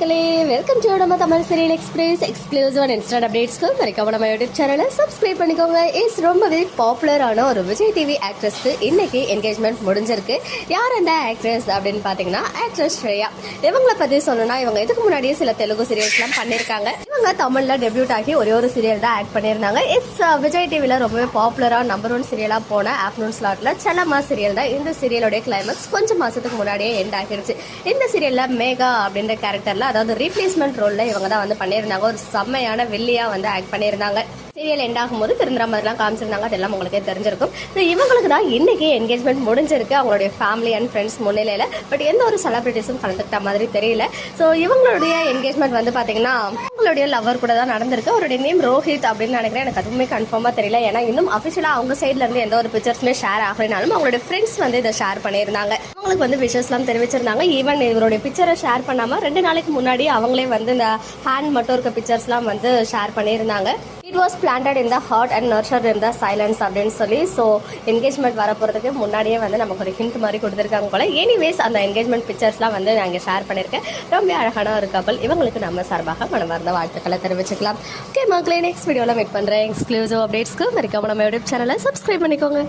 மக்களே welcome to நம்ம Tamil serial express exclusive and instant அப்டேட்ஸ்க்கு மறக்காம நம்ம யூடியூப் சேனலை சப்ஸ்கிரைப் பண்ணிக்கோங்க. இஸ் ரொம்பவே பாப்புலரான ஒரு விஜய் டிவி ஆக்ட்ரஸ்க்கு இன்னைக்கு என்கேஜ்மெண்ட் முடிஞ்சிருக்கு. யார் அந்த ஆக்ட்ரஸ் அப்படின்னு பார்த்தீங்கன்னா ஆக்ட்ரஸ் ஸ்ரேயா. இவங்களை பற்றி சொல்லணும்னா இவங்க இதுக்கு முன்னாடியே சில தெலுங்கு சீரியல்ஸ்லாம் பண்ணியிருக்காங்க. இவங்க தமிழில் டெபியூட் ஆகி ஒரே ஒரு சீரியல் தான் ஆக்ட் பண்ணியிருந்தாங்க. இட்ஸ் விஜய் டிவியில் ரொம்பவே பாப்புலராக நம்பர் ஒன் சீரியலாக போன ஆஃப்டர்நூன் ஸ்லாட்டில் செல்லம்மா சீரியல் தான் இந்த சீரியலோடைய கிளைமேக்ஸ் கொஞ்சம் மாதத்துக்கு முன்னாடியே எண்ட் ஆகிடுச்சு இந்த சீரியலில் மேகா அப்படின்ற கேரக்டரில் அதாவது ரீப்ளேஸ்மெண்ட் ரோலில் இவங்க தான் வந்து பண்ணியிருந்தாங்க. ஒரு செம்மையான வில்லியாக வந்து ஆக்ட் பண்ணியிருந்தாங்க. சீரியல் எண்ட் ஆகும்போது திருந்திர மாதிரிலாம் காமிச்சிருந்தாங்க. அதெல்லாம் உங்களுக்கே தெரிஞ்சிருக்கும். ஸோ இவங்களுக்கு தான் இன்னைக்கு என்கேஜ்மெண்ட் முடிஞ்சிருக்கு. அவங்களுடைய ஃபேமிலி அண்ட் ஃப்ரெண்ட்ஸ் முன்னிலையில். பட் எந்த ஒரு செலிபிரிட்டிஸும் கலந்துக்கிட்ட மாதிரி தெரியல. ஸோ இவங்களுடைய என்கேஜ்மெண்ட் வந்து பார்த்தீங்கன்னா அவங்களுடைய லவர் கூட தான் நடந்திருக்கு. அவருடைய நேம் ரோஹித் அப்படின்னு நினைக்கிறேன். எனக்கு அதுவுமே கன்ஃபார்மாக தெரியல. ஏன்னா இன்னும் அஃபிஷியலாக அவங்க சைட்லேருந்து எந்த ஒரு பிக்சர்ஸுமே ஷேர் ஆகலைனாலும் அவங்களுடைய ஃப்ரெண்ட்ஸ் வந்து இதை ஷேர் பண்ணியிருந்தாங்க. அவங்களுக்கு வந்து விஷஸ்லாம் தெரிவிச்சிருந்தாங்க. ஈவன் இவருடைய பிக்சரை ஷேர் பண்ணாமல் ரெண்டு நாளைக்கு முன்னாடி அவங்களே வந்து இந்த ஹேண்ட் மட்டும் இருக்க பிக்சர்ஸ்லாம் வந்து ஷேர் பண்ணியிருந்தாங்க. It was planted in the heart and nurture in the silence அப்படின்னு சொல்லி ஸோ என்கேஜ்மெண்ட் வர போகிறதுக்கு முன்னாடியே வந்து நமக்கு ஒரு ஹிண்ட் மாதிரி கொடுத்துருக்காங்க போல. எனிவேஸ் அந்த என்கேஜ்மெண்ட் பிக்சர்ஸ்லாம் வந்து நான் இங்கே ஷேர் பண்ணியிருக்கேன். ரொம்ப அழகான ஒரு கப்பல் இவங்களுக்கு நம்ம சார்பாக மனமார்ந்த வாழ்த்துக்களை தெரிவிச்சுக்கலாம். ஓகே மக்களே நெக்ஸ்ட் வீடியோவில் மீட் பண்ணுறேன் எக்ஸ்க்ளூசிவ் அப்டேட்ஸ்க்கு மறக்காம நம்ம யூடியூப் சேனலை சப்ஸ்கிரைப் பண்ணிக்கோங்க.